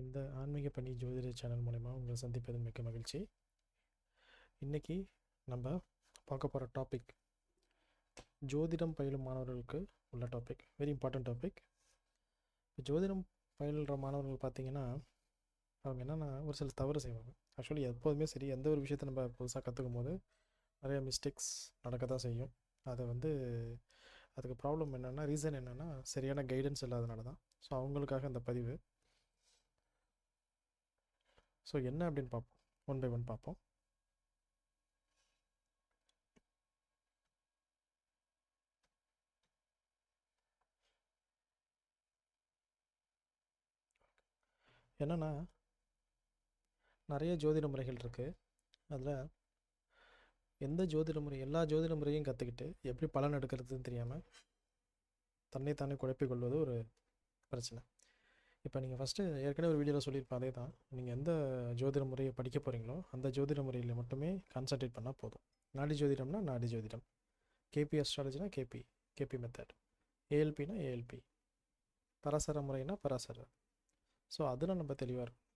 இந்த ஆன்மீக பணி ஜோதிட சேனல் மூலயமா உங்களை சந்திப்பதில் மிக்க மகிழ்ச்சி. இன்றைக்கி நம்ம பார்க்க போகிற டாபிக் ஜோதிடம் பயிலும் மாணவர்களுக்கு உள்ள டாபிக் வெரி இம்பார்ட்டன்ட் டாபிக் ஜோதிடம் பயில்கிற மாணவர்கள் பார்த்தீங்கன்னா அவங்க என்னென்னா ஒரு சில தவறு செய்வாங்க. ஆக்சுவலி எப்போதுமே சரி எந்த ஒரு விஷயத்தை நம்ம புதுசாக கற்றுக்கும் போது நிறைய மிஸ்டேக்ஸ் நடக்க தான் செய்யும். அதை வந்து அதுக்கு ப்ராப்ளம் என்னென்னா ரீசன் என்னென்னா சரியான கைடன்ஸ் இல்லாதனால தான் ஸோ அவங்களுக்காக இந்த பதிவு. ஸோ என்ன அப்படின்னு பார்ப்போம் ஒன் பை ஒன் பார்ப்போம் என்னென்னா நிறைய ஜோதிட முறைகள் இருக்குது அதில் எந்த ஜோதிட முறை எல்லா ஜோதிட முறையும் கற்றுக்கிட்டு எப்படி பலன் எடுக்கிறதுன்னு தெரியாமல் தன்னை தானே குழப்பிக் கொள்வது ஒரு பிரச்சனை. இப்போ நீங்கள் ஃபஸ்ட்டு ஏற்கனவே ஒரு வீடியோவில் சொல்லியிருப்பேன் அதே தான் நீங்கள் எந்த ஜோதிட முறையை படிக்க போகிறீங்களோ அந்த ஜோதிட முறையில் மட்டுமே கான்சன்ட்ரேட் பண்ணால் போதும். நாடி ஜோதிடம்னா நாடி ஜோதிடம். கேபி அஸ்ட்ராலஜினா கேபி கேபி மெத்தட் ஏஎல்பினா ஏஎல்பி பராசர முறைனா பராசர. ஸோ அதில் நம்ம தெளிவாக இருக்கும்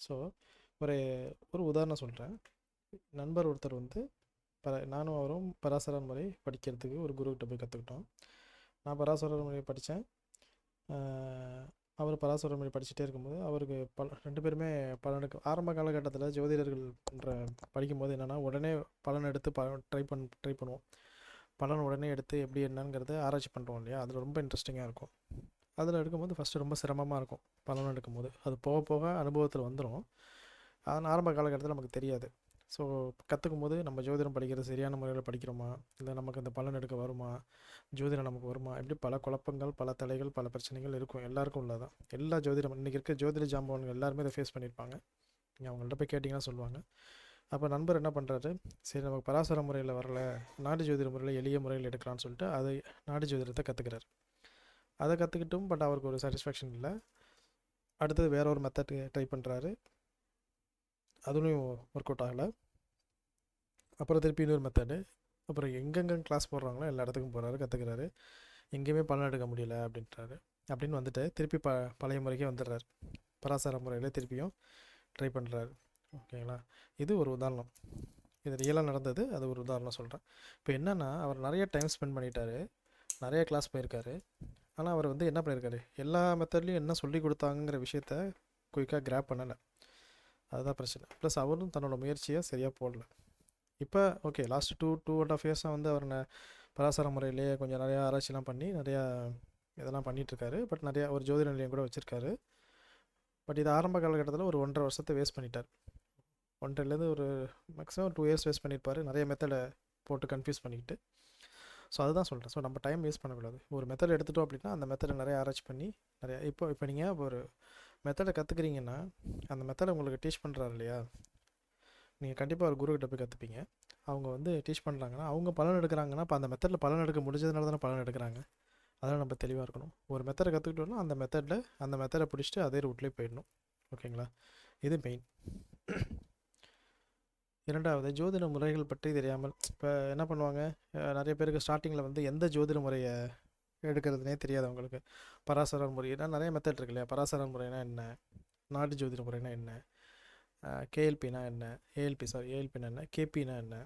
ஸோ ஒரு ஒரு உதாரணம் சொல்கிறேன் நண்பர் ஒருத்தர் வந்து பர நானும் அவரும் பராசர முறை படிக்கிறதுக்கு ஒரு குருக்கிட்ட போய் கற்றுக்கிட்டோம் நான் பராசரன் முறை படித்தேன் அவர் பராசுரமணி படிச்சுட்டே இருக்கும்போது அவருக்கு பல ரெண்டு பேருமே பலனுக்கு ஆரம்ப காலகட்டத்தில் ஜோதிடர்கள்ன்ற படிக்கும்போது என்னென்னா உடனே பலன் எடுத்து ப ட்ரை பண் ட்ரை பண்ணுவோம். பலன் உடனே எடுத்து எப்படி என்னங்கிறத ஆராய்ச்சி பண்ணுறோம் இல்லையா? அதில் ரொம்ப இன்ட்ரெஸ்டிங்காக இருக்கும். அதில் எடுக்கும்போது ஃபஸ்ட்டு ரொம்ப சிரமமாக இருக்கும் பலன் எடுக்கும்போது. அது போக போக அனுபவத்தில் வந்துடும் ஆனால் ஆரம்ப காலகட்டத்தில் நமக்கு தெரியாது. ஸோ கற்றுக்கும் போது நம்ம ஜோதிடம் படிக்கிறது சரியான முறையில் படிக்கிறோமா? இல்லை நமக்கு இந்த பலன் எடுக்க வருமா? ஜோதிடம் நமக்கு வருமா? இப்படி பல குழப்பங்கள் பல தலைகள் பல பிரச்சனைகள் இருக்கும். எல்லாருக்கும் உள்ளதான். எல்லா ஜோதிடம் இன்றைக்கி இருக்க ஜோதிட ஜாம்பவன்கள் எல்லாருமே இதை ஃபேஸ் பண்ணியிருப்பாங்க. நீங்கள் அவங்கள்ட்ட போய் கேட்டிங்கன்னா சொல்லுவாங்க. அப்போ நண்பர் என்ன பண்ணுறாரு சரி நமக்கு பராசர முறையில் வரல. நாடு ஜோதிட முறையில் எளிய முறையில் எடுக்கலாம்னு சொல்லிட்டு அதை நாடு ஜோதிடத்தை கற்றுக்கிறார் அதை கற்றுக்கிட்டும் பட் அவருக்கு ஒரு சாட்டிஸ்ஃபேக்ஷன் இல்லை. அடுத்தது வேற ஒரு மெத்தட் ட்ரை பண்ணுறாரு அதுலேயும் ஒர்க் அவுட் ஆகலை. அப்புறம் திருப்பி இன்னொரு மெத்தடு அப்புறம் எங்கெங்கே கிளாஸ் போடுறாங்களோ எல்லா இடத்துக்கும் போகிறாரு கற்றுக்கிறாரு எங்கேயுமே பலன் எடுக்க முடியல அப்படின்றாரு. அப்படின்னு வந்துட்டு திருப்பி ப பழைய முறைக்கே வந்துடுறாரு. பராசர முறையில் திருப்பியும் ட்ரை பண்ணுறாரு ஓகேங்களா? இது ஒரு உதாரணம். இது ரியலாக நடந்தது அது ஒரு உதாரணம் சொல்கிறேன் இப்போ என்னென்னா அவர் நிறைய டைம் ஸ்பெண்ட் பண்ணிட்டாரு. நிறைய கிளாஸ் போயிருக்காரு. ஆனால் அவர் வந்து என்ன பண்ணியிருக்காரு? எல்லா மெத்தட்லேயும் என்ன சொல்லி கொடுத்தாங்கிற விஷயத்த குயிக்காக கிராப் பண்ணலை. அதுதான் பிரச்சனை. ப்ளஸ் அவரும் தன்னோட முயற்சியை சரியாக போடல. இப்போ okay last two two and half இயர்ஸாக வந்து அவர் பராசர முறையிலேயே கொஞ்சம் நிறையா ஆராய்ச்சிலாம் பண்ணி நிறையா இதெல்லாம் பண்ணிகிட்ருக்காரு பட் நிறையா ஒரு ஜோதிட நிலையம் கூட வச்சுருக்காரு. பட் இது ஆரம்ப காலகட்டத்தில் ஒரு ஒன்றரை வருஷத்தை வேஸ்ட் பண்ணிட்டார். ஒன்றரைலேருந்து ஒரு மேக்ஸிமம் டூ இயர்ஸ் வேஸ்ட் பண்ணியிருப்பார் நிறைய மெத்தடை போட்டு கன்ஃபியூஸ் பண்ணிக்கிட்டு. ஸோ அதுதான் சொல்கிறேன் ஸோ நம்ம டைம் வேஸ்ட் பண்ணக்கூடாது. ஒரு மெத்தட் எடுத்துட்டோம் அப்படின்னா அந்த மெத்தடை நிறைய ஆராய்ச்சி பண்ணி நிறையா இப்போ இப்போ நீங்கள் ஒரு மெத்தடை கற்றுக்குறீங்கன்னா அந்த மெத்தடை உங்களுக்கு டீச் பண்ணுறாரு இல்லையா? நீங்கள் கண்டிப்பாக ஒரு குருக்கிட்ட போய் கற்றுப்பீங்க அவங்க வந்து டீச் பண்ணுறாங்கன்னா அவங்க பலன் எடுக்கிறாங்கன்னா இப்போ அந்த மெத்தடில் பலன் எடுக்க முடிஞ்சதுனால தானே பலன் எடுக்கிறாங்க. அதெல்லாம் நம்ம தெளிவாக இருக்கணும். ஒரு மெத்தடை கற்றுக்கிட்டோம்னா அந்த மெத்தடில் அந்த மெத்தடை பிடிச்சிட்டு அதே ரூட்லேயே போயிடணும். ஓகேங்களா? இது மெயின் இரண்டாவது ஜோதிட முறைகள் பற்றி தெரியாமல் இப்போ என்ன பண்ணுவாங்க? நிறைய பேருக்கு ஸ்டார்டிங்கில் வந்து எந்த ஜோதிட முறையை எடுக்கிறதுனே தெரியாது அவங்களுக்கு. பராசரர் முறைனா நிறைய மெத்தட் இருக்கு இல்லையா? பராசரர் முறைனா என்ன? நாட்டு ஜோதிட முறைனா என்ன? கேஎல்பினா என்ன? ஏஎல்பி சாரி ஏஎல்பினா என்ன? கேபினா என்ன?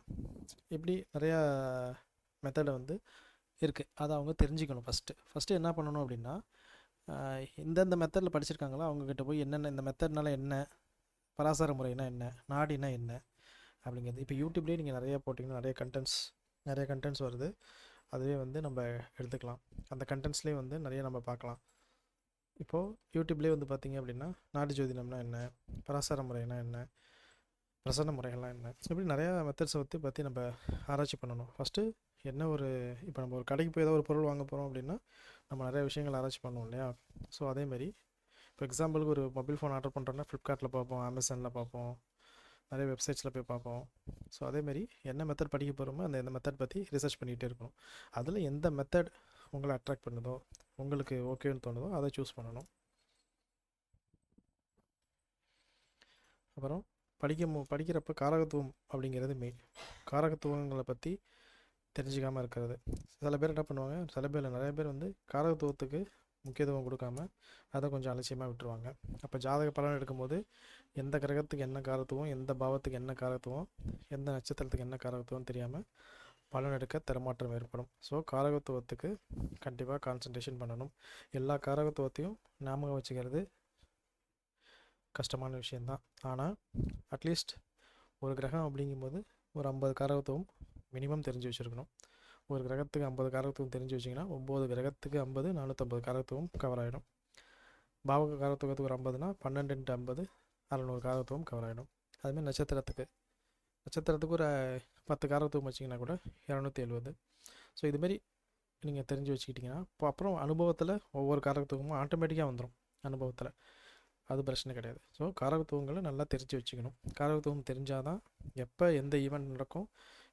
இப்படி நிறையா மெத்தடை வந்து இருக்குது அதை அவங்க தெரிஞ்சுக்கணும் ஃபஸ்ட்டு ஃபஸ்ட்டு என்ன பண்ணணும் அப்படின்னா இந்தந்த மெத்தடில் படிச்சிருக்காங்களோ அவங்கக்கிட்ட போய் என்னென்ன இந்த மெத்தட்னால என்ன? பராசார முறைனா என்ன? நாடினா என்ன? அப்படிங்கிறது. இப்போ யூடியூப்லேயே நீங்கள் நிறைய போட்டிங்கன்னா நிறைய கண்டென்ட்ஸ் நிறைய கண்டென்ட்ஸ் வருது. அதுவே வந்து நம்ம எடுத்துக்கலாம். அந்த கண்டென்ட்ஸ்லேயே வந்து நிறைய நம்ம பார்க்கலாம். இப்போது யூடியூப்லேயே வந்து பார்த்திங்க அப்படின்னா நாட்டு ஜோதிடம்னா என்ன? பிரசார முறைனா என்ன? பிரசன்ன முறைகள்லாம் என்ன? இப்படி நிறையா மெத்தட்ஸை பற்றி பற்றி நம்ம ஆராய்ச்சி பண்ணணும். ஃபஸ்ட்டு என்ன ஒரு இப்போ நம்ம ஒரு கடைக்கு போய் ஏதாவது ஒரு பொருள் வாங்க போகிறோம் அப்படின்னா நம்ம நிறைய விஷயங்கள் ஆராய்ச்சி பண்ணுவோம் இல்லையா? ஸோ அதேமாரி இப்போ எக்ஸாம்பிளுக்கு ஒரு மொபைல் ஃபோன் ஆர்டர் பண்ணுறோன்னா ஃப்ளிப்கார்ட்டில் பார்ப்போம் அமேசானில் பார்ப்போம் நிறைய வெப்சைட்ஸில் போய் பார்ப்போம். ஸோ அதேமாரி என்ன மெத்தட் படிக்க போகிறோமோ அந்த எந்த மெத்தட் பற்றி ரிசர்ச் பண்ணிகிட்டே இருக்கணும். அதில் எந்த மெத்தட் உங்களை அட்ராக்ட் பண்ணுதோ உங்களுக்கு ஓகேன்னு தோணுதோ அதை சூஸ் பண்ணணும். அப்புறம் படிக்க படிக்கிறப்ப காரகத்துவம் அப்படிங்கிறது மெயின் காரகத்துவங்களை பற்றி தெரிஞ்சுக்காமல் இருக்கிறது. சில பேர் என்ன பண்ணுவாங்க சில பேர் நிறைய பேர் வந்து காரகத்துவத்துக்கு முக்கியத்துவம் கொடுக்காம அதை கொஞ்சம் அலட்சியமாக விட்டுருவாங்க. அப்போ ஜாதக பலன் எடுக்கும்போது எந்த கிரகத்துக்கு என்ன காரத்துவம் எந்த பாவத்துக்கு என்ன காரத்துவம் எந்த நட்சத்திரத்துக்கு என்ன காரத்துவம் தெரியாமல் பலன் எடுக்க தரமாற்றம் ஏற்படும். ஸோ காரகத்துவத்துக்கு கண்டிப்பாக கான்சன்ட்ரேஷன் பண்ணணும். எல்லா காரகத்துவத்தையும் ஞாபகம் வச்சுக்கிறது கஷ்டமான விஷயந்தான் ஆனால் அட்லீஸ்ட் ஒரு கிரகம் அப்படிங்கும்போது ஒரு ஐம்பது காரகத்துவம் மினிமம் தெரிஞ்சு வச்சுருக்கணும். ஒரு கிரகத்துக்கு ஐம்பது காரகத்துவம் தெரிஞ்சு வச்சிங்கன்னா ஒம்பது கிரகத்துக்கு ஐம்பது நானூற்றம்பது காரகத்துவம் கவர் ஆகிடும் பாவக காரத்துவத்துக்கு ஒரு ஐம்பதுனா பன்னெண்டு இன்ட்டு ஐம்பது அறநூறு காரகத்துவம் கவர் ஆகிடும் அதுமாதிரி நட்சத்திரத்துக்கு. நட்சத்திரத்துக்கு ஒரு பத்து காரகத்துவம் வச்சிங்கன்னா கூட இரநூத்தி எழுபது ஸோ இதுமாரி நீங்கள் தெரிஞ்சு வச்சுக்கிட்டிங்கன்னா இப்போ அப்புறம் அனுபவத்தில் ஒவ்வொரு காரகத்துவமும் ஆட்டோமேட்டிக்காக வந்துடும் அனுபவத்தில். அது பிரச்சனை கிடையாது. ஸோ காரகத்துவங்களை நல்லா தெரிஞ்சு வச்சுக்கணும். காரகத்துவம் தெரிஞ்சால் தான் எப்போ எந்த ஈவெண்ட் நடக்கும்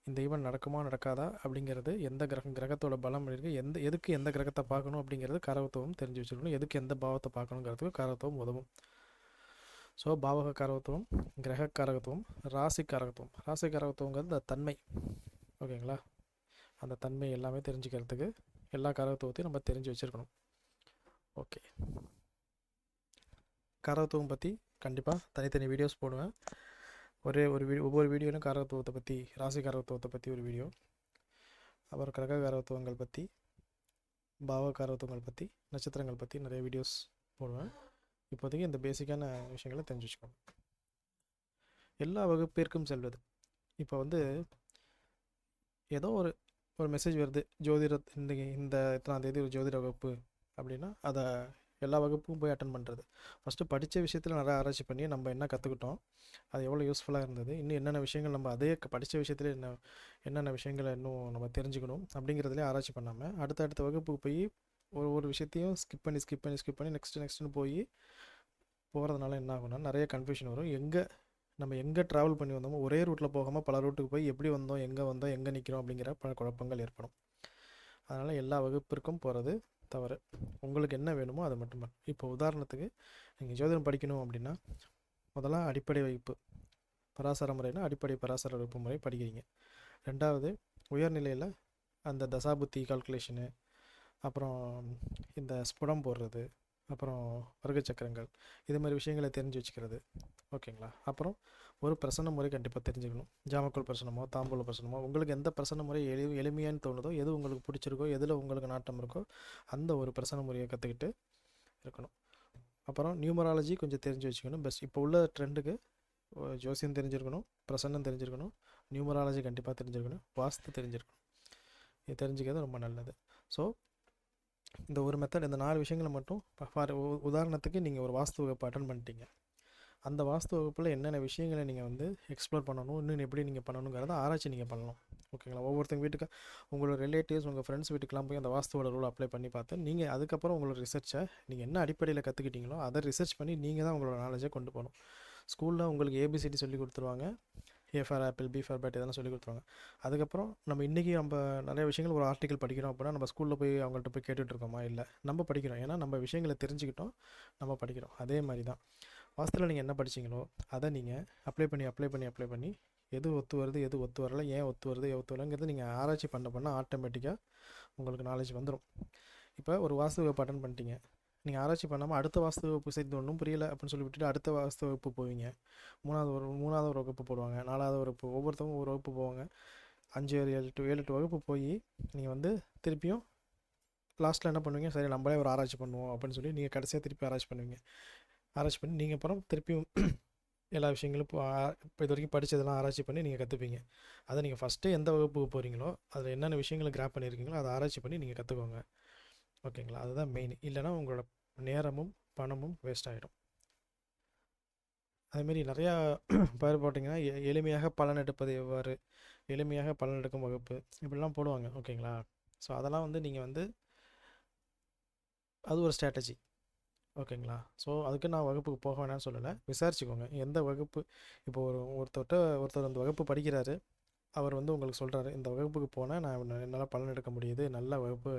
இந்த ஈவெண்ட் நடக்குமா நடக்காதா அப்படிங்கிறது எந்த கிரகம் கிரகத்தோட பலம் இருக்குது எந்த எதுக்கு எந்த கிரகத்தை பார்க்கணும் அப்படிங்கிறது காரகத்துவம் தெரிஞ்சு வச்சுக்கணும். எதுக்கு எந்த பாவத்தை பார்க்கணுங்கிறதுக்கு காரகத்துவம் உதவும். ஸோ பாவக காரகத்துவம் கிரக காரகத்துவம் ராசி காரகத்துவம் ராசி காரகத்துவங்கிறது அந்த தன்மை. ஓகேங்களா? அந்த தன்மை எல்லாமே தெரிஞ்சுக்கிறதுக்கு எல்லா காரகத்துவத்தையும் நம்ம தெரிஞ்சு வச்சுருக்கணும். ஓகே. காரகத்துவம் பற்றி கண்டிப்பாக தனித்தனி வீடியோஸ் போடுவேன். ஒரே ஒரு வீடியோ ஒவ்வொரு வீடியோலும் காரகத்துவத்தை பற்றி ராசி காரகத்துவத்தை பற்றி ஒரு வீடியோ. அப்புறம் கிரக காரகத்துவங்கள் பற்றி பாவ காரகத்துவங்கள் பற்றி நட்சத்திரங்கள் பற்றி நிறைய வீடியோஸ் போடுவேன். இப்போதைக்கு இந்த பேசிக்கான விஷயங்களை தெரிஞ்சு வச்சுக்கோங்க. எல்லா வகுப்பிற்கும் செல்வது. இப்போ வந்து ஏதோ ஒரு ஒரு மெசேஜ் வருது ஜோதிட இந்த இந்த இத்தனாம் தேதி ஒரு ஜோதிட வகுப்பு அப்படின்னா அதை எல்லா வகுப்புக்கும் போய் அட்டன் பண்ணுறது ஃபஸ்ட்டு படித்த விஷயத்தில் நிறைய ஆராய்ச்சி பண்ணி நம்ம என்ன கற்றுக்கிட்டோம் அது எவ்வளோ யூஸ்ஃபுல்லாக இருந்தது இன்னும் என்னென்ன விஷயங்கள் நம்ம அதே படித்த விஷயத்தில் என்ன என்னென்ன விஷயங்களை இன்னும் நம்ம தெரிஞ்சுக்கணும் அப்படிங்கிறதுலே ஆராய்ச்சி பண்ணாமல் அடுத்த அடுத்த வகுப்புக்கு போய் ஒரு ஒரு விஷயத்தையும் ஸ்கிப் பண்ணி ஸ்கிப் பண்ணி ஸ்கிப் பண்ணி நெக்ஸ்ட்டு நெக்ஸ்ட்டுன்னு போய் போகிறதுனால என்ன ஆகும்னா நிறைய கன்ஃபியூஷன் வரும். எங்கே நம்ம எங்கே ட்ராவல் பண்ணி வந்தோமோ ஒரே ரூட்டில் போகாமல் பல ரூட்டுக்கு போய் எப்படி வந்தோம் எங்கே வந்தோம் எங்கே நிற்கிறோம் அப்படிங்கிற பல குழப்பங்கள் ஏற்படும். அதனால் எல்லா வகுப்பிற்கும் போகிறது தவறு. உங்களுக்கு என்ன வேணுமோ அதை மட்டும் இப்போ உதாரணத்துக்கு நீங்கள் ஜோதிடம் படிக்கணும் அப்படின்னா முதல்ல அடிப்படை வகுப்பு பராசர முறைனா அடிப்படை பராசர வகுப்பு முறை படிக்கிறீங்க. ரெண்டாவது உயர்நிலையில் அந்த தசாபுத்தி கால்குலேஷனு அப்புறம் இந்த ஸ்புடம் போடுறது அப்புறம் வருக சக்கரங்கள் இது மாதிரி விஷயங்களை தெரிஞ்சு வச்சுக்கிறது. ஓகேங்களா? அப்புறம் ஒரு பிரசன்ன முறை கண்டிப்பாக தெரிஞ்சுக்கணும். ஜாமக்கோல் பிரசனமோ தாம்பூல பிரசனமோ உங்களுக்கு எந்த பிரசன்ன முறை எளி எளிமையான்னு தோணுதோ எது உங்களுக்கு பிடிச்சிருக்கோ எதில் உங்களுக்கு நாட்டம் இருக்கோ அந்த ஒரு பிரசன்ன முறையை கற்றுக்கிட்டு இருக்கணும். அப்புறம் நியூமராலஜி கொஞ்சம் தெரிஞ்சு வச்சுக்கணும். பெஸ்ட் இப்போ உள்ள ட்ரெண்டுக்கு ஜோசியம் தெரிஞ்சிருக்கணும் பிரசன்னம் தெரிஞ்சிருக்கணும் நியூமராலஜி கண்டிப்பாக தெரிஞ்சிருக்கணும் வாஸ்து தெரிஞ்சிருக்கணும். இது தெரிஞ்சுக்கிறது ரொம்ப நல்லது. ஸோ இந்த ஒரு மெத்தட் இந்த நாலு விஷயங்களை மட்டும் ஃபார் உதாரணத்துக்கு நீங்கள் ஒரு வாஸ்து வகுப்பு அட்டன் பண்ணிட்டீங்க. அந்த வாஸ்து வகுப்பில் என்னென்ன விஷயங்களை நீங்கள் வந்து எக்ஸ்ப்ளோர் பண்ணணும் இன்னும் எப்படி நீங்கள் பண்ணணுங்கிறத ஆராய்ச்சி நீங்கள் பண்ணணும் ஓகேங்களா? ஒவ்வொருத்தங்க வீட்டுக்கு உங்களோட ரிலேட்டிவ்ஸ் உங்கள் ஃப்ரெண்ட்ஸ் வீட்டுக்கெலாம் போய் அந்த வாஸ்துவோட ரூல் அப்ளை பண்ணி பார்த்து நீங்கள் அதுக்கப்புறம் உங்களோட ரிசர்ச்சை நீங்கள் என்ன அடிப்படையில் கற்றுக்கிட்டீங்களோ அதை ரிசர்ச் பண்ணி நீங்கள் தான் உங்களோட நாலேஜை கொண்டு போகணும். ஸ்கூலில் உங்களுக்கு ஏபிசிடி சொல்லி கொடுத்துருவாங்க. A for apple B for bat இதெல்லாம் சொல்லி கொடுத்துருவாங்க. அதுக்கப்புறம் நம்ம இன்றைக்கி நம்ம நிறைய விஷயங்கள் ஒரு ஆர்டிக்கல் படிக்கிறோம் அப்படின்னா நம்ம ஸ்கூலில் போய் அவங்கள்ட்ட போய் கேட்டுகிட்டு இருக்கோமா? இல்லை. நம்ம படிக்கிறோம். ஏன்னா நம்ம விஷயங்களை தெரிஞ்சுக்கிட்டோம் நம்ம படிக்கிறோம். அதே மாதிரி தான் வாஸ்துவில் நீங்கள் என்ன படிச்சீங்களோ அதை நீங்கள் அப்ளை பண்ணி அப்ளை பண்ணி அப்ளை பண்ணி எது ஒத்து வருது எது ஒத்து வரல ஏன் ஒத்து வருது ஒத்து வரலங்கிறது நீங்கள் ஆராய்ச்சி பண்ண பண்ண ஆட்டோமேட்டிக்காக உங்களுக்கு நாலேஜ் வந்துடும் இப்போ ஒரு வாஸ்து வகுப்பு அட்டன் பண்ணிட்டீங்க. நீங்கள் ஆராய்ச்சி பண்ணாமல் அடுத்த வாஸ்து வகுப்பு சேர்த்து ஒன்றும் புரியலை அப்படின்னு சொல்லி விட்டுட்டு அடுத்த வாஸ்து வகுப்பு போவீங்க. மூணாவது ஒரு மூணாவது ஒரு வகுப்பு போடுவாங்க. நாலாவது வகுப்பு ஒவ்வொருத்தவங்க ஒரு வகுப்பு போவாங்க. அஞ்சு ஏழு எட்டு ஏழு எட்டு வகுப்பு போய் நீங்கள் வந்து திருப்பியும் லாஸ்ட்டில் என்ன பண்ணுவீங்க? சரி நம்மளே ஒரு ஆராய்ச்சி பண்ணுவோம் அப்படின்னு சொல்லி நீங்கள் கடைசியாக திருப்பி ஆராய்ச்சி பண்ணுவீங்க. ஆராய்ச்சி பண்ணி நீங்கள் அப்புறம் திருப்பியும் எல்லா விஷயங்களும் இப்போ இப்போ இது வரைக்கும் படித்ததெல்லாம் ஆராய்ச்சி பண்ணி நீங்கள் கற்றுப்பீங்க அதை நீங்கள் ஃபஸ்ட்டு எந்த வகுப்புக்கு போகிறீங்களோ அதில் என்னென்ன விஷயங்களை கிராப் பண்ணியிருக்கீங்களோ அதை ஆராய்ச்சி பண்ணி நீங்கள் கற்றுக்கோங்க ஓகேங்களா? அதுதான் மெயின் இல்லைனா உங்களோட நேரமும் பணமும் வேஸ்ட் ஆகிடும் அதேமாரி நிறையா பேர் போட்டிங்கன்னா எ- எளிமையாக பலன் எடுப்பது எவ்வாறு? எளிமையாக பலன் எடுக்கும் வகுப்பு. இப்படிலாம் போடுவாங்க ஓகேங்களா? ஸோ அதெல்லாம் வந்து நீங்கள் வந்து அது ஒரு ஸ்ட்ராட்டஜி ஓகேங்களா? ஸோ அதுக்கு நான் வகுப்புக்கு போக வேணாம்னு சொல்லலை. விசாரிச்சுக்கோங்க. எந்த வகுப்பு? இப்போ ஒரு ஒருத்தர்கிட்ட ஒருத்தர் அந்த வகுப்பு படிக்கிறாரு. அவர் வந்து உங்களுக்கு சொல்கிறாரு இந்த வகுப்புக்கு போனால் நான் என்னால் பலன் எடுக்க முடியுது. நல்ல வகுப்பு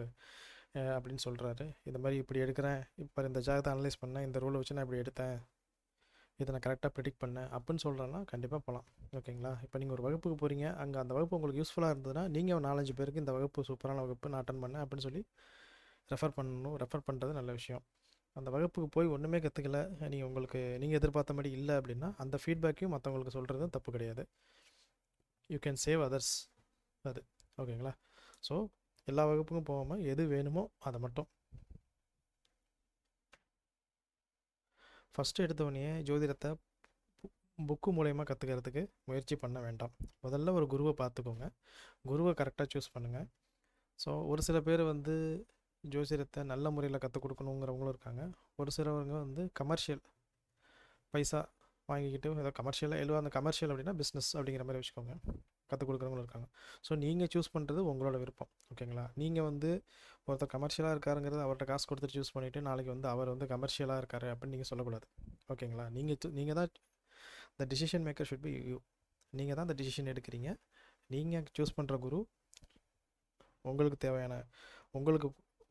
அப்படின்னு சொல்கிறாரு இந்த மாதிரி இப்படி எடுக்கிறேன். இப்போ இந்த ஜாகத்தை அனலைஸ் பண்ணேன். இந்த ரூலை வச்சு நான் இப்படி எடுத்தேன். இதை நான் கரெக்டாக ப்ரிடிக்ட் பண்ணேன். அப்படின்னு சொல்கிறேன்னா கண்டிப்பாக போகலாம் ஓகேங்களா இப்போ நீங்கள் ஒரு வகுப்புக்கு போகிறீங்க அங்கே அந்த வகுப்பு உங்களுக்கு யூஸ்ஃபுல்லாக இருந்ததுன்னா நீங்கள் ஒரு நாலஞ்சு பேருக்கு இந்த வகுப்பு சூப்பரான வகுப்பு நான் அட்டன் பண்ணேன் அப்படின்னு சொல்லி ரெஃபர் பண்ணணும். ரெஃபர் பண்ணுறது நல்ல விஷயம். அந்த வகுப்புக்கு போய் ஒன்றுமே கற்றுக்கல நீங்கள் உங்களுக்கு நீங்கள் எதிர்பார்த்த மாதிரி இல்லை அப்படின்னா அந்த ஃபீட்பேக்கையும் மற்றவங்களுக்கு சொல்கிறது தப்பு கிடையாது. யூ கேன் சேவ் அதர்ஸ் அது. ஓகேங்களா ஸோ எல்லா வகுப்புக்கும் போகாமல் எது வேணுமோ அதை மட்டும். ஃபஸ்ட்டு எடுத்தவொடனே ஜோதிடத்தை புக்கு மூலயமா கற்றுக்கிறதுக்கு முயற்சி பண்ண வேண்டாம். முதல்ல ஒரு குருவை பார்த்துக்கோங்க. குருவை கரெக்டாக சூஸ் பண்ணுங்கள் ஸோ ஒரு சில பேர் வந்து ஜோசிடத்தை நல்ல முறையில் கற்றுக் கொடுக்கணுங்கிறவங்களும் இருக்காங்க. ஒரு சிலவங்க வந்து கமர்ஷியல் பைசா வாங்கிக்கிட்டு ஏதோ கமர்ஷியலாக எழுவா அந்த கமர்ஷியல் அப்படின்னா பிஸ்னஸ் அப்படிங்கிற மாதிரி வச்சுக்கோங்க. கற்றுக் கொடுக்குறவங்களும் இருக்காங்க. ஸோ நீங்கள் சூஸ் பண்ணுறது உங்களோட விருப்பம். ஓகேங்களா நீங்கள் வந்து ஒருத்தர் கமர்ஷியலாக இருக்காருங்கிறது அவர்கிட்ட காசு கொடுத்துட்டு சூஸ் பண்ணிவிட்டு நாளைக்கு வந்து அவர் வந்து கமர்ஷியலாக இருக்கார் அப்படின்னு நீங்கள் சொல்லக்கூடாது. ஓகேங்களா நீங்கள் நீங்கள் தான் the decision maker should be you நீங்கள் தான் இந்த டிசிஷன் எடுக்கிறீங்க. நீங்கள் சூஸ் பண்ணுற குரு உங்களுக்கு தேவையான உங்களுக்கு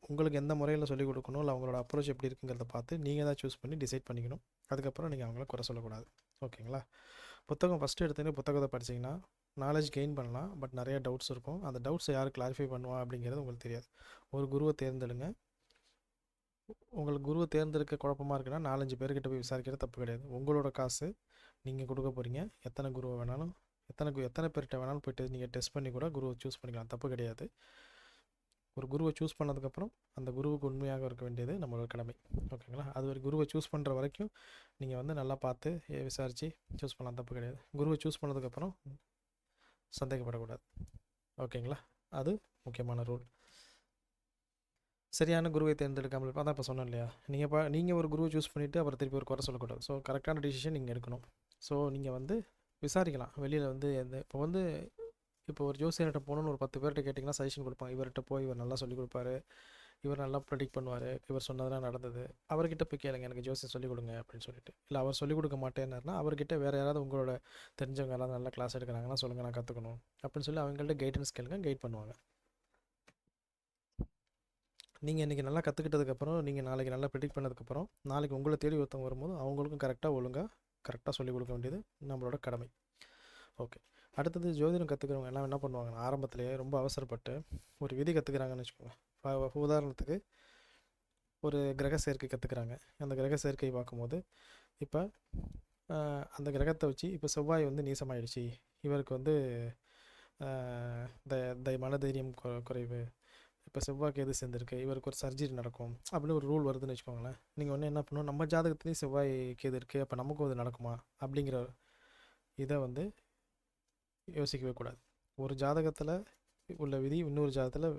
உங்களுக்கு எந்த முறையில் சொல்லிக் கொடுக்கணும் இல்லை அவங்களோட அப்ரோச் எப்படி இருக்குங்கிறத பார்த்து நீங்கள் தான் சூஸ் பண்ணி டிசைட் பண்ணிக்கணும். அதுக்கப்புறம் நீங்கள் அவங்கள குறை சொல்லக்கூடாது. ஓகேங்களா புத்தகம் ஃபஸ்ட்டு எடுத்தோன்னே புத்தகத்தை படிச்சிங்கன்னா நாலேஜ் கெயின் பண்ணலாம் பட் நிறைய டவுட்ஸ் இருக்கும். அந்த டவுட்ஸை யார் கிளாரிஃபை பண்ணுவா அப்படிங்கிறது உங்களுக்கு தெரியாது. ஒரு குருவை தேர்ந்தெடுங்க. உங்களுக்கு குருவை தேர்ந்தெடுக்க குழப்பமாக இருக்குன்னா நாலஞ்சு பேர்கிட்ட போய் விசாரிக்கிறது தப்பு கிடையாது. உங்களோட காசு நீங்கள் கொடுக்க போகிறீங்க எத்தனை குருவை வேணாலும் எத்தனை எத்தனை பேர்கிட்ட வேணாலும் போய்ட்டு நீங்கள் டெஸ்ட் பண்ணி கூட குருவை சூஸ் பண்ணிக்கலாம். தப்பு கிடையாது. ஒரு குருவை சூஸ் பண்ணதுக்கப்புறம் அந்த குருவுக்கு உண்மையாக இருக்க வேண்டியது நம்மளோட கடமை. ஓகேங்களா? அது ஒரு குருவை சூஸ் பண்ணுற வரைக்கும் நீங்கள் வந்து நல்லா பார்த்து ஏ- விசாரித்து சூஸ் பண்ணலாம். தப்பு கிடையாது. குருவை சூஸ் பண்ணதுக்கப்புறம் சந்தேகப்படக்கூடாது. ஓகேங்களா? அது முக்கியமான ரூல் சரியான குருவை தேர்ந்தெடுக்காமல் இருப்பா அதான் இப்போ சொன்னேன் இல்லையா? நீங்கள் பா நீங்கள் ஒரு குருவை சூஸ் பண்ணிவிட்டு அப்புறம் திருப்பி ஒரு குறை சொல்லக்கூடாது. ஸோ கரெக்டான டிசிஷன் நீங்கள் எடுக்கணும். ஸோ நீங்கள் வந்து விசாரிக்கலாம். வெளியில் வந்து எந்த இப்போ வந்து இப்போ ஒரு ஜோசியர்கிட்ட போகணுன்னு ஒரு பத்து பேர்கிட்ட கேட்டிங்கன்னா சஜஷன் கொடுப்பாங்க. இவர்கிட்ட போய் இவர் நல்லா சொல்லிக் கொடுப்பாரு. இவர் நல்லா ப்ரெடிக்ட் பண்ணுவார். இவர் சொன்னதெல்லாம் நடந்தது. அவர்கிட்ட போய் கேளுங்க எனக்கு ஜோசியம் சொல்லிக் கொடுங்க அப்படின்னு சொல்லிட்டு. இல்லை அவர் சொல்லிக் கொடுக்க மாட்டேன்னா அவர்கிட்ட வேறு யாராவது உங்களோட தெரிஞ்சவங்க யாராவது நல்லா கிளாஸ் எடுக்கிறாங்கன்னா சொல்லுங்கள் நான் கற்றுக்கணும் அப்படின்னு சொல்லி அவங்கள்ட்ட கைடன்ஸ் கேளுங்க கைட் பண்ணுவாங்க. நீங்கள் இன்றைக்கி நல்லா கற்றுக்கிட்டதுக்கப்புறம் நீங்கள் நாளைக்கு நல்லா ப்ரிடிக்ட் பண்ணதுக்கப்புறம் நாளைக்கு உங்களை தேடி ஒருத்தவங்க வரும்போது அவங்களுக்கும் கரெக்டாக ஒழுங்காக கரெக்டாக சொல்லிக் கொடுக்க வேண்டியது நம்மளோட கடமை. ஓகே அடுத்தது ஜோதிடம் கற்றுக்கிறவங்க எல்லாம் என்ன பண்ணுவாங்கன்னா ஆரம்பத்திலேயே ரொம்ப அவசரப்பட்டு ஒரு விதி கற்றுக்கிறாங்கன்னு வச்சுக்கோங்க. உதாரணத்துக்கு ஒரு கிரக சேர்க்கை கற்றுக்குறாங்க அந்த கிரக சேர்க்கை பார்க்கும்போது இப்போ அந்த கிரகத்தை வச்சு இப்போ செவ்வாய் வந்து நீசமாயிடுச்சு. இவருக்கு வந்து த தை மனதைரியம் குறைவு. இப்போ செவ்வாய்க்கு எது சேர்ந்துருக்கு. இவருக்கு ஒரு சர்ஜரி நடக்கும். அப்படின்னு ஒரு ரூல் வருதுன்னு வச்சுக்கோங்களேன். நீங்கள் ஒன்று என்ன பண்ணணும்? நம்ம ஜாதகத்துலேயும் செவ்வாய்க்கு எது இருக்குது அப்போ நமக்கும் அது நடக்குமா? அப்படிங்கிற இதை வந்து யோசிக்கவே கூடாது. ஒரு ஜாதகத்தில் உள்ள விதி இன்னொரு ஜாதகத்தில்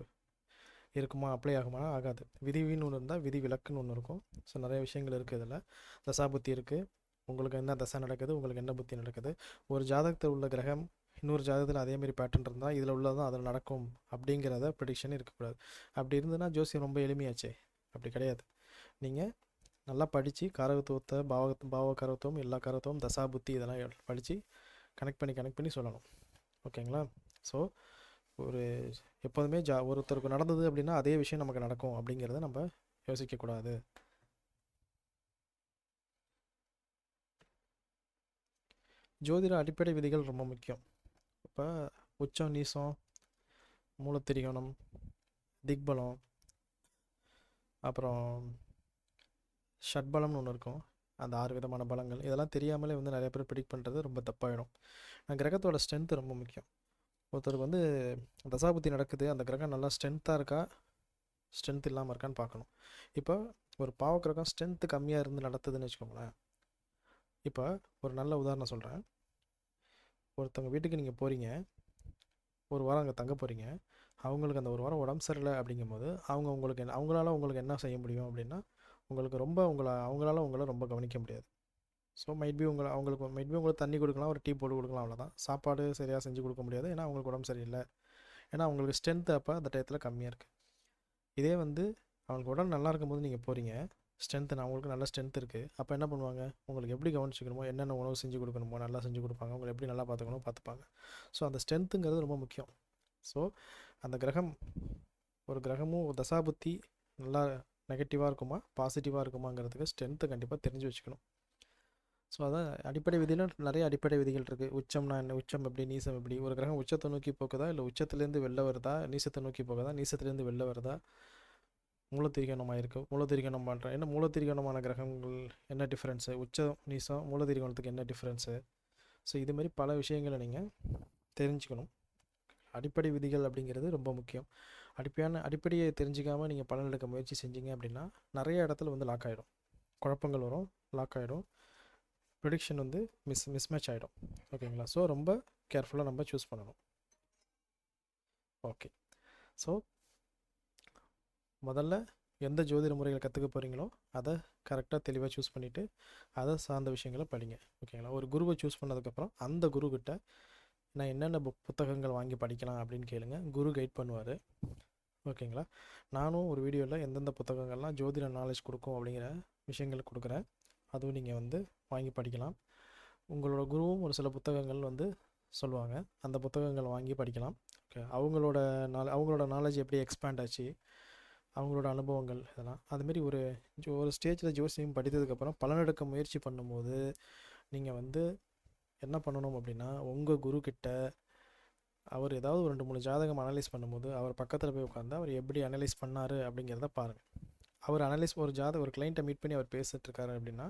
இருக்குமா அப்ளை ஆகுமா ஆகாது. விதிவின்னு ஒன்று இருந்தால் விதி விலக்குன்னு ஒன்று இருக்கும். ஸோ நிறைய விஷயங்கள் இருக்குது இதில். தசாபுத்தி இருக்குது உங்களுக்கு என்ன தசை நடக்குது உங்களுக்கு என்ன புத்தி நடக்குது? ஒரு ஜாதகத்தில் உள்ள கிரகம் இன்னொரு ஜாதகத்தில் அதேமாரி பேட்டர்ன் இருந்தால் இதில் உள்ளதும் அதில் நடக்கும் அப்படிங்கிறத ப்ரிடிக்ஷன் இருக்கக்கூடாது. அப்படி இருந்ததுன்னா ஜோசியம் ரொம்ப எளிமையாச்சே. அப்படி கிடையாது. நீங்கள் நல்லா படித்து காரகத்துவத்தை பாவ பாவ கரகத்துவம் எல்லா கரகத்துவம் தசா புத்தி இதெல்லாம் படித்து கனெக்ட் பண்ணி கனெக்ட் பண்ணி சொல்லணும். ஓகேங்களா? ஸோ ஒரு எப்போதுமே ஜா ஒருத்தருக்கு நடந்தது அப்படின்னா அதே விஷயம் நமக்கு நடக்கும் அப்படிங்கிறத நம்ம யோசிக்கக்கூடாது. ஜோதிட அடிப்படை விதிகள் ரொம்ப முக்கியம். இப்போ உச்சம் நீசம் மூலத்திரிகோணம் திக்பலம் அப்புறம் ஷட்பலம்னு ஒன்று இருக்கும். அந்த ஆறு விதமான பலங்கள். இதெல்லாம் தெரியாமலே வந்து நிறைய பேர் ப்ரிடிக் பண்ணுறது ரொம்ப தப்பாயிடும். கிரகத்தோட ஸ்ட்ரென்த்து ரொம்ப முக்கியம். ஒருத்தருக்கு வந்து தசாபுத்தி நடக்குது அந்த கிரகம் நல்லா ஸ்ட்ரென்த்தாக இருக்கா? ஸ்ட்ரென்த் இல்லாமல் இருக்கான்னு பார்க்கணும். இப்போ ஒரு பாவ கிரகம் ஸ்ட்ரென்த்து கம்மியாக இருந்து நடத்துதுன்னு வச்சுக்கோங்களேன். இப்போ ஒரு நல்ல உதாரணம் சொல்கிறேன் ஒருத்தவங்க வீட்டுக்கு நீங்கள் போகிறீங்க ஒரு வாரம் அங்கே தங்க போகிறீங்க அவங்களுக்கு அந்த ஒரு வாரம் உடம்பு சரியில்லை அப்படிங்கும்போது அவங்க உங்களுக்கு என்ன அவங்களால உங்களுக்கு என்ன செய்ய முடியும் அப்படின்னா உங்களுக்கு ரொம்ப உங்களை அவங்களால உங்களை ரொம்ப கவனிக்க முடியாது. ஸோ மைட்பி உங்களை அவங்களுக்கு மைட்பி உங்களுக்கு தண்ணி கொடுக்கலாம் ஒரு டீ போட்டு கொடுக்கலாம் அவ்வளோதான் சாப்பாடு சரியாக செஞ்சு கொடுக்க முடியாது ஏன்னா அவங்களுக்கு உடம்பு சரியில்லை. ஏன்னா அவங்களுக்கு ஸ்ட்ரென்த் அப்போ அந்த டயத்தில் கம்மியாக இருக்குது இதே வந்து அவங்களுக்கு உடல் நல்லா இருக்கும்போது நீங்கள் போகிறீங்க ஸ்ட்ரென்த்து நான் உங்களுக்கு நல்ல ஸ்ட்ரென்த் இருக்குது அப்போ என்ன பண்ணுவாங்க? உங்களுக்கு எப்படி கவனிச்சிக்கணுமோ என்னென்ன உணவு செஞ்சு கொடுக்கணுமோ நல்லா செஞ்சு கொடுப்பாங்க. உங்களை எப்படி நல்லா பார்த்துக்கணுமோ பார்த்துப்பாங்க. ஸோ அந்த ஸ்ட்ரென்த்துங்கிறது ரொம்ப முக்கியம். ஸோ அந்த கிரகம் ஒரு கிரகமும் ஒரு தசாபுத்தி நல்லா நெகட்டிவாக இருக்குமா பாசிட்டிவாக இருக்குமாங்கிறதுக்கு ஸ்ட்ரென்த்து கண்டிப்பாக தெரிஞ்சு வச்சுக்கணும். ஸோ அதான் அடிப்படை விதியில் நிறைய அடிப்படை விதிகள் இருக்குது உச்சம்னா என்ன? உச்சம் எப்படி? நீசம் எப்படி? ஒரு கிரகம் உச்சத்தை நோக்கி போக்குதா இல்லை உச்சத்துலேருந்து வெளில வருதா? நீசத்தை நோக்கி போகுதா? நீசத்துலேருந்து வெளில வருதா? மூலத்திரிகோணமாக இருக்குது மூலத்திரிகோணம் பண்ணுற என்ன மூலத்திரிகோணமான கிரகங்கள்? என்ன டிஃப்ரென்ஸு உச்சம் நீசம் மூலத்திரிகோணத்துக்கு என்ன டிஃப்ரென்ஸு ஸோ இது மாதிரி பல விஷயங்களை நீங்கள் தெரிஞ்சுக்கணும். அடிப்படை விதிகள் அப்படிங்கிறது ரொம்ப முக்கியம். அடிப்படையான அடிப்படையை தெரிஞ்சிக்காமல் நீங்கள் பலன் எடுக்க முயற்சி செஞ்சீங்க அப்படின்னா நிறைய இடத்துல வந்து லாக் ஆகிடும் குழப்பங்கள் வரும். லாக் ஆகிடும் ப்ரிடிக்ஷன் வந்து மிஸ் மிஸ்மேட்ச் ஆகிடும் ஓகேங்களா ஸோ ரொம்ப கேர்ஃபுல்லாக நம்ம சூஸ் பண்ணணும். ஓகே ஸோ முதல்ல எந்த ஜோதிட முறைகளை கற்றுக்க போகிறீங்களோ அதை கரெக்டாக தெளிவாக சூஸ் பண்ணிவிட்டு அதை சார்ந்த விஷயங்களை படிங்க. ஓகேங்களா ஒரு குருவை சூஸ் பண்ணதுக்கப்புறம் அந்த குருக்கிட்ட நான் என்னென்ன புக் புத்தகங்கள் வாங்கி படிக்கலாம் அப்படின்னு கேளுங்க. குரு கைட் பண்ணுவார். ஓகேங்களா நானும் ஒரு வீடியோவில் எந்தெந்த புத்தகங்கள்லாம் ஜோதிட நாலேஜ் கொடுக்கும் அப்படிங்கிற விஷயங்கள் கொடுக்குறேன். அதுவும் நீங்கள் வந்து வாங்கி படிக்கலாம். உங்களோட குருவும் ஒரு சில புத்தகங்கள் வந்து சொல்லுவாங்க. அந்த புத்தகங்கள் வாங்கி படிக்கலாம். ஓகே அவங்களோட நால அவங்களோட நாலேஜ் எப்படி எக்ஸ்பேண்ட் ஆச்சு? அவங்களோட அனுபவங்கள் இதெல்லாம். அதுமாரி ஒரு ஒரு ஸ்டேஜில் ஜோசியம் படித்ததுக்கப்புறம் பலனெடுக்க முயற்சி பண்ணும்போது நீங்கள் வந்து என்ன பண்ணணும் அப்படின்னா உங்கள் குரு அவர் ஏதாவது ஒரு ரெண்டு மூணு ஜாதகம் அனலைஸ் பண்ணும்போது அவர் பக்கத்தில் போய் உட்காந்து அவர் எப்படி அனலைஸ் பண்ணார் அப்படிங்கிறத பாருங்கள் அவர் அனலைஸ் ஒரு ஜாத ஒரு கிளைண்ட்டை மீட் பண்ணி அவர் பேசிகிட்டு இருக்காரு அப்படின்னா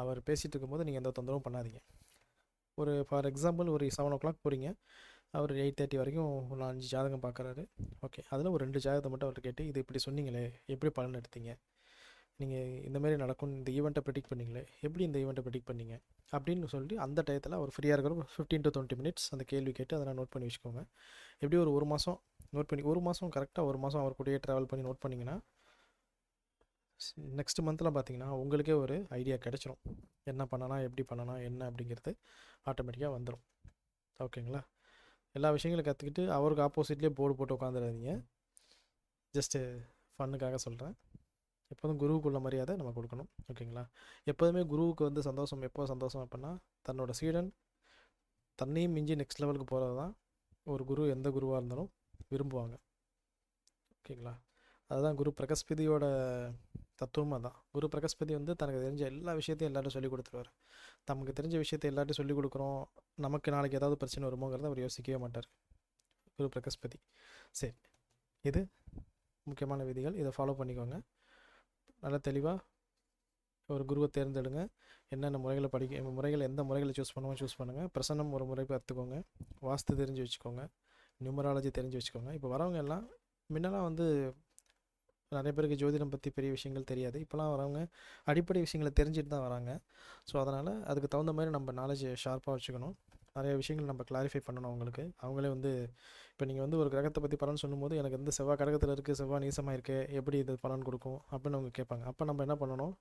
அவர் பேசிகிட்டு இருக்கும்போது நீங்கள் எந்த தொந்தரவும் பண்ணாதீங்க. ஒரு ஃபார் எக்ஸாம்பிள் ஒரு செவன் ஓ கிளாக் போகிறீங்க அவர் எயிட் தேர்ட்டி வரைக்கும் ஒரு அஞ்சு ஜாதகம் பார்க்குறாரு ஓகே அதில் ஒரு ரெண்டு ஜாதகத்தை மட்டும் அவர்கிட்ட கேட்டு இது இப்படி சொன்னீங்களே எப்படி பலன் எடுத்தீங்க? நீங்கள் இந்தமாரி நடக்கும் இந்த ஈவெண்ட்டை ப்ரிடிக் பண்ணீங்களே எப்படி இந்த ஈவெண்ட்டை ப்ரிடிக் பண்ணீங்க? அப்படின்னு சொல்லி அந்த டயத்தில் அவர் ஃப்ரீயாக இருக்கிற ஃபிஃப்டீன் டு டுவெண்ட்டி மினிட்ஸ் அந்த கேள்வி கேட்டு அதெல்லாம் நோட் பண்ணி வச்சுக்கோங்க. எப்படி ஒரு ஒரு மாதம் நோட் பண்ணி ஒரு மாதம் கரெக்டாக ஒரு மாதம் அவர் கூடயே ட்ராவல் பண்ணி நோட் பண்ணிங்கன்னா நெக்ஸ்ட் மந்தில் பார்த்தீங்கன்னா உங்களுக்கே ஒரு ஐடியா கிடச்சிரும். என்ன பண்ணலாம் எப்படி பண்ணலாம் என்ன அப்படிங்கிறது ஆட்டோமேட்டிக்காக வந்துடும் ஓகேங்களா? எல்லா விஷயங்களும் கற்றுக்கிட்டு அவருக்கு ஆப்போசிட்லேயே போர்டு போட்டு உட்காந்துடாதீங்க ஜஸ்ட்டு ஃபன்னுக்காக சொல்கிறேன் எப்போதும் குருவுக்குள்ள மரியாதை நம்ம கொடுக்கணும். ஓகேங்களா? எப்போதுமே குருவுக்கு வந்து சந்தோஷம் எப்போ சந்தோஷம் அப்படின்னா தன்னோட சீடன் தன்னையும் மிஞ்சி நெக்ஸ்ட் லெவலுக்கு போகிறது தான் ஒரு குரு எந்த குருவாக இருந்தாலும் விரும்புவாங்க. ஓகேங்களா? அதுதான் குரு பிரகஸ்பதியோட தத்துவமாக தான். குரு பிரகஸ்பதி வந்து தனக்கு தெரிஞ்ச எல்லா விஷயத்தையும் எல்லாரும் சொல்லி கொடுத்துருவார். நமக்கு தெரிஞ்ச விஷயத்தை எல்லார்ட்டும் சொல்லி கொடுக்குறோம். நமக்கு நாளைக்கு ஏதாவது பிரச்சனை வருமோங்கிறத அவர் யோசிக்கவே மாட்டார். குரு பிரகஸ்பதி. சரி. இது முக்கியமான விதிகள். இதை ஃபாலோ பண்ணிக்கோங்க. நல்லா தெளிவாக ஒரு குருவை தேர்ந்தெடுங்க. என்னென்ன முறைகளை படிக்க முறைகள் எந்த முறைகளை சூஸ் பண்ணுவோம் சூஸ் பண்ணுங்கள் பிரசன்னம் ஒரு முறை கற்றுக்கோங்க வாஸ்து தெரிஞ்சு வச்சுக்கோங்க. நியூமராலஜி தெரிஞ்சு வச்சுக்கோங்க. இப்போ வரவங்க எல்லாம் முன்னெல்லாம் வந்து நிறைய பேருக்கு ஜோதிடம் பற்றி பெரிய விஷயங்கள் தெரியாது. இப்போலாம் வரவங்க அடிப்படை விஷயங்களை தெரிஞ்சுட்டு தான் வராங்க. ஸோ அதனால் அதுக்கு தகுந்த மாதிரி நம்ம நாலேஜ் ஷார்ப்பாக வச்சுக்கணும். நிறைய விஷயங்கள் நம்ம கிளாரிஃபை பண்ணணும் அவங்களுக்கு. அவங்களே வந்து இப்போ நீங்கள் வந்து ஒரு கிரகத்தை பற்றி பலன் சொல்லும்போது எனக்கு வந்து செவ்வாய் கிரகத்தில் இருக்குது செவ்வாய் நீசமாக இருக்குது எப்படி இது பலன் கொடுக்கும் அப்படின்னு அவங்க கேட்பாங்க. அப்போ நம்ம என்ன பண்ணணும்?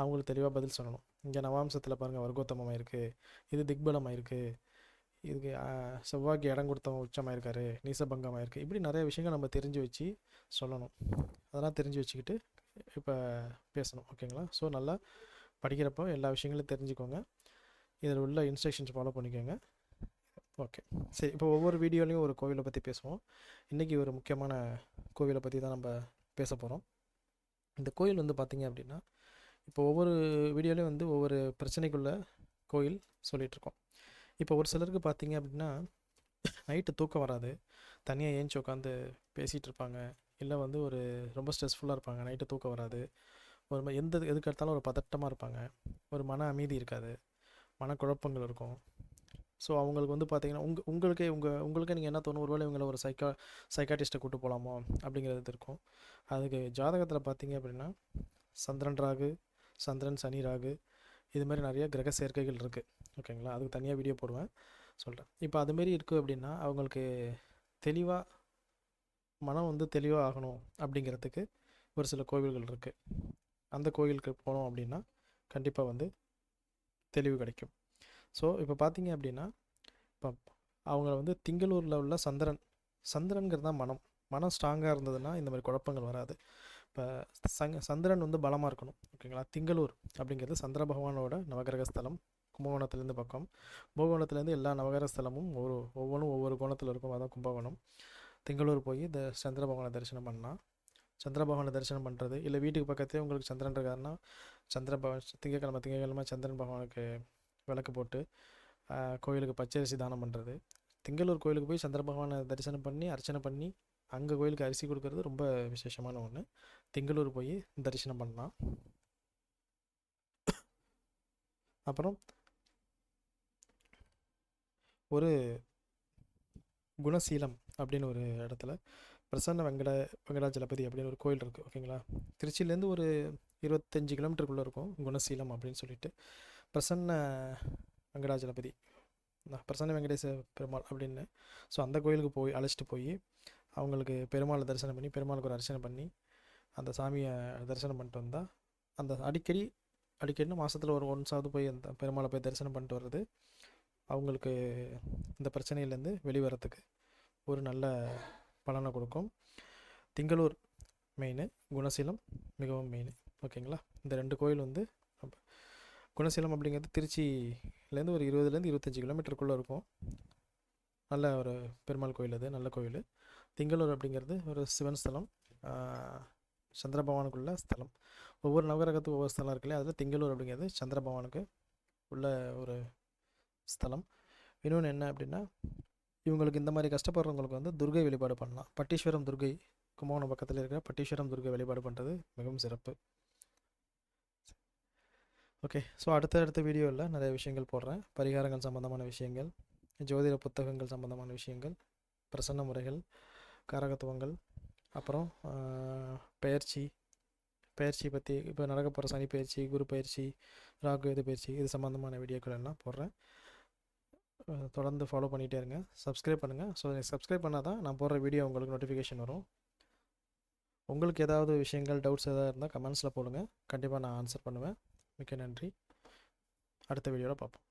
அவங்களுக்கு தெளிவாக பதில் சொல்லணும். இங்கே நவாம்சத்தில் பாருங்கள் வர்க்கோத்தமமாக இருக்குது இது திக்பலமாக இருக்குது இதுக்கு செவ்வாய்க்கு இடம் கொடுத்தவன் உச்சமாயிருக்காரு நீசபங்கமாக இருக்குது இப்படி நிறைய விஷயங்கள் நம்ம தெரிஞ்சு வச்சு சொல்லணும். அதெல்லாம் தெரிஞ்சு வச்சுக்கிட்டு இப்போ பேசணும் ஓகேங்களா? ஸோ நல்லா படிக்கிறப்போ எல்லா விஷயங்களும் தெரிஞ்சுக்கோங்க. இதில் உள்ள இன்ஸ்ட்ரக்ஷன்ஸ் ஃபாலோ பண்ணிக்கோங்க. ஓகே. சரி இப்போ ஒவ்வொரு வீடியோலையும் ஒரு கோவிலை பற்றி பேசுவோம். இன்றைக்கி ஒரு முக்கியமான கோவிலை பற்றி தான் நம்ம பேச போகிறோம் இந்த கோயில் வந்து பார்த்திங்க அப்படின்னா இப்போ ஒவ்வொரு வீடியோலையும் வந்து ஒவ்வொரு பிரச்சனைக்குள்ள கோயில் சொல்லிகிட்ருக்கோம் இப்போ ஒரு சிலருக்கு பார்த்தீங்க அப்படின்னா நைட்டு தூக்கம் வராது. தனியாக ஏஞ்சி உட்காந்து பேசிகிட்டு இருப்பாங்க. இல்லை வந்து ஒரு ரொம்ப ஸ்ட்ரெஸ்ஃபுல்லாக இருப்பாங்க. நைட்டு தூக்கம் வராது. ஒரு எந்த எதுக்கு எடுத்தாலும் ஒரு பதட்டமாக இருப்பாங்க. ஒரு மன அமைதி இருக்காது. மனக்குழப்பங்கள் இருக்கும். ஸோ அவங்களுக்கு வந்து பார்த்தீங்கன்னா உங்க உங்களுக்கே உங்கள் உங்களுக்கே நீங்கள் என்ன தோணும்? ஒருவேளை இவங்களை ஒரு சைக்கா சைக்காட்டிஸ்ட்டை கூட்டு போகலாமோ அப்படிங்கிறது இருக்கும். அதுக்கு ஜாதகத்தில் பார்த்தீங்க அப்படின்னா சந்திரன் ராகு சந்திரன் சனி ராகு இது மாதிரி நிறைய கிரக சேர்க்கைகள் இருக்குது ஓகேங்களா? அதுக்கு தனியாக வீடியோ போடுவேன். சொல்கிறேன் இப்போ அதுமாரி இருக்குது அப்படின்னா அவங்களுக்கு தெளிவாக மனம் வந்து தெளிவாக ஆகணும் அப்படிங்கிறதுக்கு ஒரு சில கோவில்கள் இருக்குது அந்த கோயிலுக்கு போனோம் அப்படின்னா கண்டிப்பாக வந்து தெளிவு கிடைக்கும். ஸோ இப்போ பார்த்தீங்க அப்படின்னா இப்போ அவங்கள வந்து திங்களூரில் உள்ள சந்திரன் சந்திரன்கிறது தான் மனம். மனம் ஸ்ட்ராங்காக இருந்ததுன்னா இந்த மாதிரி குழப்பங்கள் வராது. இப்போ சங்க சந்திரன் வந்து பலமாக இருக்கணும். ஓகேங்களா? திங்களூர் அப்படிங்கிறது சந்திர பகவானோட நவகிரக ஸ்தலம் கும்பகோணத்துலேருந்து பக்கம். கும்பகோணத்துலேருந்து எல்லா நவகர ஸ்தலமும் ஒரு ஒவ்வொன்றும் ஒவ்வொரு கோணத்தில் இருக்கும். அதான் கும்பகோணம். திங்களூர் போய் இந்த சந்திர பகவானை தரிசனம் பண்ணலாம். சந்திர பகவானை தரிசனம் பண்ணுறது இல்லை வீட்டுக்கு பக்கத்தே உங்களுக்கு சந்திரன் இருக்காருன்னா சந்திர பகவான் திங்கக்கிழமை திங்கக்கிழமை சந்திரன் பகவானுக்கு விளக்கு போட்டு கோயிலுக்கு பச்சரிசி தானம் பண்ணுறது திங்களூர் கோயிலுக்கு போய் சந்திர பகவானை தரிசனம் பண்ணி அர்ச்சனை பண்ணி அங்கே கோயிலுக்கு அரிசி கொடுக்கறது ரொம்ப விசேஷமான ஒன்று திங்களூர் போய் தரிசனம் பண்ணலாம். அப்புறம் ஒரு குணசீலம் அப்படின்னு ஒரு இடத்துல பிரசன்ன வெங்கட வெங்கடாஜலபதி அப்படின்னு ஒரு கோயில் இருக்குது ஓகேங்களா? திருச்சியிலேருந்து ஒரு இருபத்தஞ்சி கிலோமீட்டருக்குள்ளே இருக்கும் குணசீலம் அப்படின்னு சொல்லிட்டு. பிரசன்ன வெங்கடாஜலபதி பிரசன்ன வெங்கடேச பெருமாள் அப்படின்னு. ஸோ அந்த கோயிலுக்கு போய் அழைச்சிட்டு போய் அவங்களுக்கு பெருமாளை தரிசனம் பண்ணி பெருமாளுக்கு ஒரு அர்ச்சனை பண்ணி அந்த சாமியை தரிசனம் பண்ணிட்டு வந்தால் அந்த அடிக்கடி அடிக்கடினா மாதத்தில் ஒரு ஒன்ஸாவது போய் அந்த பெருமாளை போய் தரிசனம் பண்ணிட்டு வர்றது அவங்களுக்கு இந்த பிரச்சனையிலேருந்து வெளிவரத்துக்கு ஒரு நல்ல பலனை கொடுக்கும். திங்களூர் மெயின் குணசீலம் மிகவும் மெயின். ஓகேங்களா? இந்த ரெண்டு கோயில் வந்து குணசீலம் அப்படிங்கிறது திருச்சியிலேருந்து ஒரு இருபதுலேருந்து இருபத்தஞ்சி கிலோமீட்டருக்குள்ளே இருக்கும். நல்ல ஒரு பெருமாள் கோயில் அது நல்ல கோயில். திங்களூர் அப்படிங்கிறது ஒரு சிவன் ஸ்தலம் சந்திரபவானுக்குள்ள ஸ்தலம். ஒவ்வொரு நவகிரகத்துக்கு ஒவ்வொரு ஸ்தலம் இருக்குல்ல அதில் திங்களூர் அப்படிங்கிறது சந்திரபவானுக்கு உள்ள ஒரு ஸ்தலம். இன்னொன்று என்ன அப்படின்னா இவங்களுக்கு இந்த மாதிரி கஷ்டப்படுறவங்களுக்கு வந்து துர்கை வழிபாடு பண்ணலாம். பட்டீஸ்வரம் துர்கை கும்பகோணம் பக்கத்தில் இருக்கிற பட்டீஸ்வரம் துர்கை வழிபாடு பண்ணுறது மிகவும் சிறப்பு. ஓகே ஸோ அடுத்த அடுத்த வீடியோவில் நிறைய விஷயங்கள் போடுறேன். பரிகாரங்கள் சம்மந்தமான விஷயங்கள் ஜோதிட புத்தகங்கள் சம்மந்தமான விஷயங்கள் பிரசன்ன முறைகள் காரகத்துவங்கள் அப்புறம் பயிற்சி பயிற்சி பற்றி இப்போ நடக்க போகிற சனி பயிற்சி குரு பயிற்சி ராகு எது பயிற்சி இது சம்மந்தமான வீடியோக்கள் எல்லாம் போடுறேன். தொடர்ந்து ஃபாலோ பண்ணிகிட்டே இருங்க. சப்ஸ்கிரைப் பண்ணுங்கள் ஸோ சப்ஸ்கிரைப் பண்ணால் தான் நான் போடுற வீடியோ உங்களுக்கு நோட்டிஃபிகேஷன் வரும். உங்களுக்கு ஏதாவது விஷயங்கள் டவுட்ஸ் எதாவது இருந்தால் கமெண்ட்ஸில் போடுங்க. கண்டிப்பாக நான் ஆன்சர் பண்ணுவேன். மிக்க நன்றி. அடுத்த வீடியோவில் பார்ப்போம்.